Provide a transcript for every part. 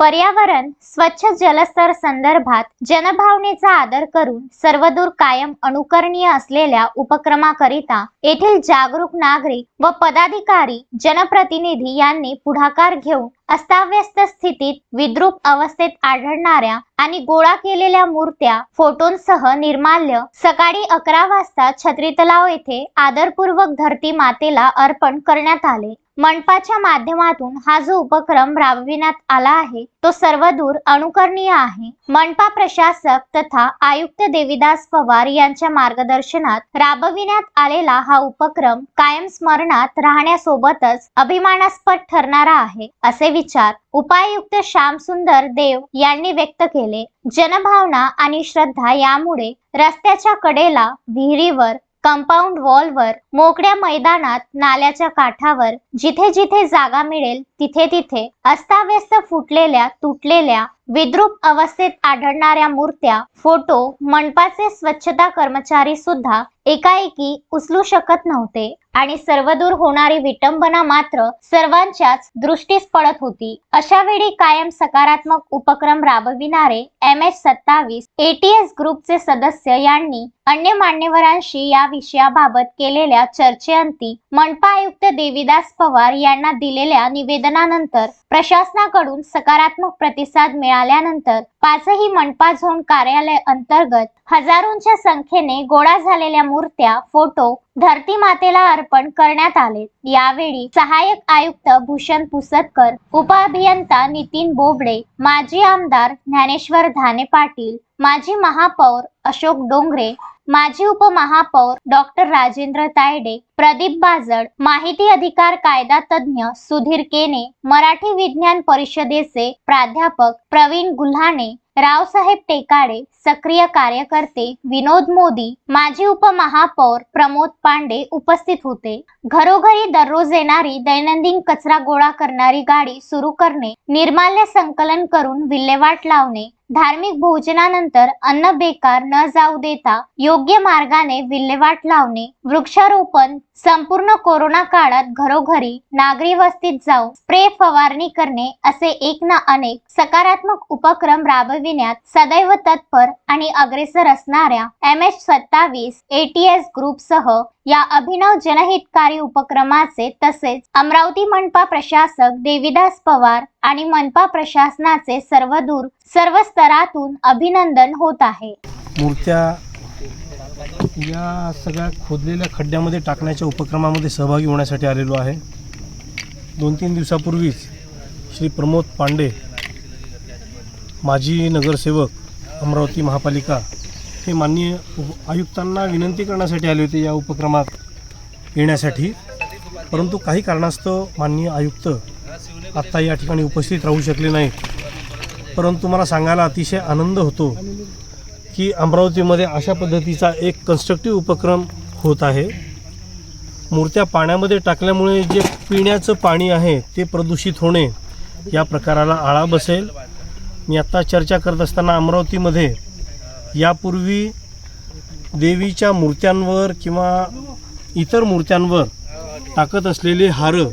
पर्यावरण स्वच्छ जलस्तर संदर्भात जनभावनेचा आदर करून सर्वदूर कायम अनुकरणीय असलेल्या उपक्रमाकरिता येथील जागरूक नागरिक व पदाधिकारी जनप्रतिनिधी यांनी पुढाकार घेऊन अस्ताव्यस्त स्थितीत विद्रूप अवस्थेत आढळणाऱ्या आणि गोळा केलेल्या मूर्त्या फोटोंसह निर्माल्य सकाळी अकरा वाजता छत्री तलाव येथे आदरपूर्वक धरती मातेला अर्पण करण्यात आले. मनपाच्या माध्यमातून हा जो उपक्रम राबविण्यात आला आहे तो सर्वदूर अनुकरणीय आहे. मनपा प्रशासक तथा आयुक्त देविदास पवार यांच्या मार्गदर्शनात राबविण्यात आलेला हा उपक्रम कायम स्मरणात राहण्यासोबतच अभिमानास्पद ठरणारा आहे असे विचार उपायुक्त श्यामसुंदर देव यांनी व्यक्त केले. जनभावना आणि श्रद्धा यामुळे रस्त्याच्या कडेला विहिरीवर कंपाऊंड वॉलवर मोकळ्या मैदानात नाल्याच्या काठावर जिथे जिथे जागा मिळेल तिथे तिथे अस्ताव्यस्त फुटलेल्या तुटलेल्या विद्रूप अवस्थेत आढळणाऱ्या मूर्त्या फोटो मनपाचे स्वच्छता कर्मचारी सुद्धा एकाएकी उचलू शकत नव्हते आणि सर्वदूर होणारी विटंबना मात्र सर्वांच्याच दृष्टीस पडत होती. अशा वेळी कायम सकारात्मक उपक्रम राबविणारे एम एच सत्तावीस एटीएस ग्रुपचे सदस्य यांनी अन्य मान्यवरांशी या विषयाबाबत केलेल्या चर्चेअंती मनपा आयुक्त देविदास पवार यांना दिलेल्या निवेदनानंतर प्रशासनाकडून सकारात्मक प्रतिसाद मिळाल्यानंतर पाचही मनपा झोन कार्यालय अंतर्गत हजारोंच्या संख्येने गोळा झालेल्या मूर्त्या फोटो धरती मातेला अर्पण करण्यात आले. यावेळी सहाय्यक आयुक्त भूषण पुसदकर उपअभियंता नितीन बोबडे माजी आमदार ज्ञानेश्वर धाने पाटील माजी महापौर अशोक डोंगरे माजी उपमहापौर डॉक्टर राजेंद्र तायडे प्रदीप बाजड माहिती अधिकार कायदा तज्ज्ञ सुधीर केने मराठी विज्ञान परिषदेचे प्राध्यापक प्रवीण गुल्हाणे रावसाहेब टेकाडे सक्रिय कार्यकर्ते विनोद मोदी माजी उपमहापौर प्रमोद पांडे उपस्थित होते. घरोघरी दररोज येणारी दैनंदिन कचरा गोळा करणारी गाडी सुरू करणे निर्माल्य संकलन करून विल्हेवाट लावणे धार्मिक भोजनानंतर अन्न बेकार न जाऊ देता योग्य मार्गाने विल्हेवाट लावणे वृक्षारोपण संपूर्ण कोरोना काळात घरोघरी नागरी वस्तीत जाऊन स्प्रे फवारणी करणे असे एक ना अनेक सकारात्मक उपक्रम राबविण्यात सदैव तत्पर आणि अग्रेसर असणाऱ्या एम एच सत्तावीस एटीएस ग्रुप सह या अभिनव जनहितकारी उपक्रमाचे तसेच अमरावती मनपा प्रशासक देविदास पवार आणि मनपा प्रशासनाचे सर्वदूर सर्व स्तरातून अभिनंदन होत आहे. मूर्त्या या सगळ्या खोदलेल्या खड्ड्यामध्ये टाकण्याच्या उपक्रमामध्ये सहभागी होण्यासाठी आलेलो आहे. दोन तीन दिवसापूर्वीच श्री प्रमोद पांडे माजी नगरसेवक अमरावती महापालिका हे माननीय आयुक्तांना विनंती करण्यासाठी आले होते या उपक्रमात येण्यासाठी. परंतु काही कारणास्तव माननीय आयुक्त आत्ता या ठिकाणी उपस्थित राहू शकले नाही परंतु मला सांगायला अतिशय आनंद होतो की अमरावतीमध्ये अशा पद्धतीचा एक कन्स्ट्रक्टिव्ह उपक्रम होत आहे. मूर्त्या पाण्यामध्ये टाकल्यामुळे जे पिण्याचं पाणी आहे ते प्रदूषित होणे या प्रकाराला आळा बसेल. मी आत्ता चर्चा करत असताना अमरावतीमध्ये यापूर्वी देवीच्या मूर्त्यांवर किंवा इतर मूर्त्यांवर टाकत असलेले हारं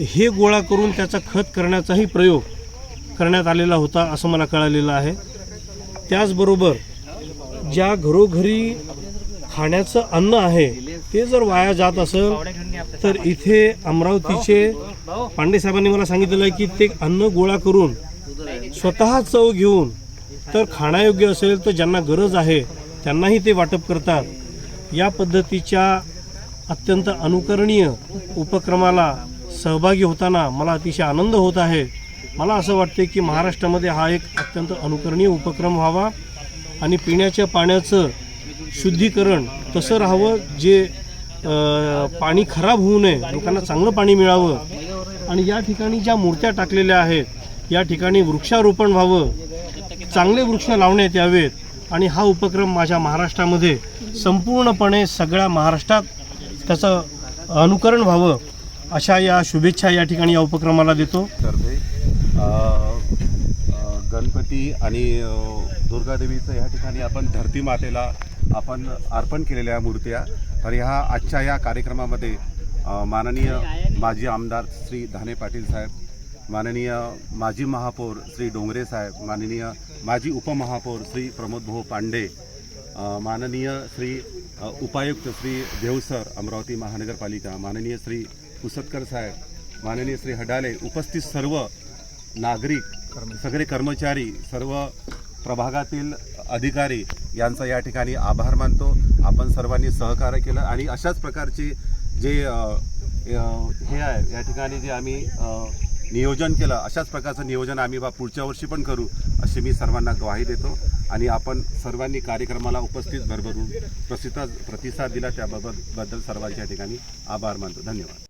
हे गोळा करून त्याचा खत करण्याचाही प्रयोग करण्यात आलेला होता असं मला कळालेलं आहे. त्याचबरोबर ज्या घरोघरी खाण्याचं अन्न आहे ते जर वाया जात असेल तर इथे अमरावतीचे पांडे साहेबांनी मला सांगितलेलं आहे की ते अन्न गोळा करून स्वतः चव घेऊन तर खाण्यायोग्य असेल तर ज्यांना गरज आहे त्यांनाही ते वाटप करतात. या पद्धतीच्या अत्यंत अनुकरणीय उपक्रमाला सहभागी होताना मला अतिशय आनंद होत आहे. मला असं वाटते की महाराष्ट्रामध्ये हा एक अत्यंत अनुकरणीय उपक्रम व्हावा आणि पिण्याच्या पाण्याचं शुद्धीकरण तसं राहावं जे पाणी खराब होऊ नये लोकांना चांगलं पाणी मिळावं आणि या ठिकाणी ज्या मूर्त्या टाकलेल्या आहेत या ठिकाणी वृक्षारोपण व्हावं चांगले वृक्ष लावण्यात यावेत आणि हा उपक्रम माझ्या महाराष्ट्रामध्ये संपूर्णपणे सगळ्या महाराष्ट्रात त्याचं अनुकरण व्हावं. अशा या शुभेच्छा या ठिकाणी या उपक्रमाला देतो. तर्फे गणपती आणि दुर्गादेवीचं या ठिकाणी आपण धरती मातेला आपण अर्पण केलेल्या मूर्त्या. तर ह्या आजच्या या कार्यक्रमामध्ये माननीय माजी आमदार श्री धाने पाटील साहेब माननीय माजी महापौर श्री डोंगरे साहेब माननीय माजी उपमहापौर श्री प्रमोद भाऊ पांडे माननीय श्री उपायुक्त श्री देवसर अमरावती महानगरपालिका माननीय श्री पुसतकर साहेब माननीय श्री हडाले उपस्थित सर्व नागरिक सगळे कर्मचारी सर्व प्रभागातील अधिकारी यांचा या ठिकाणी आभार मानतो. आपण सर्वांनी सहकार्य केलं आणि अशाच प्रकारचे जे हे आहे या ठिकाणी जे आम्ही नियोजन केलं अशाच प्रकारचं नियोजन आम्ही बा पुढच्या वर्षी पण करू अशी मी सर्वांना ग्वाही देतो. आणि आपण सर्वांनी कार्यक्रमाला उपस्थित भरभरून प्रसिद्ध प्रतिसाद दिला त्याबाबत बद्दल सर्वांच्या ठिकाणी आभार मानतो. धन्यवाद.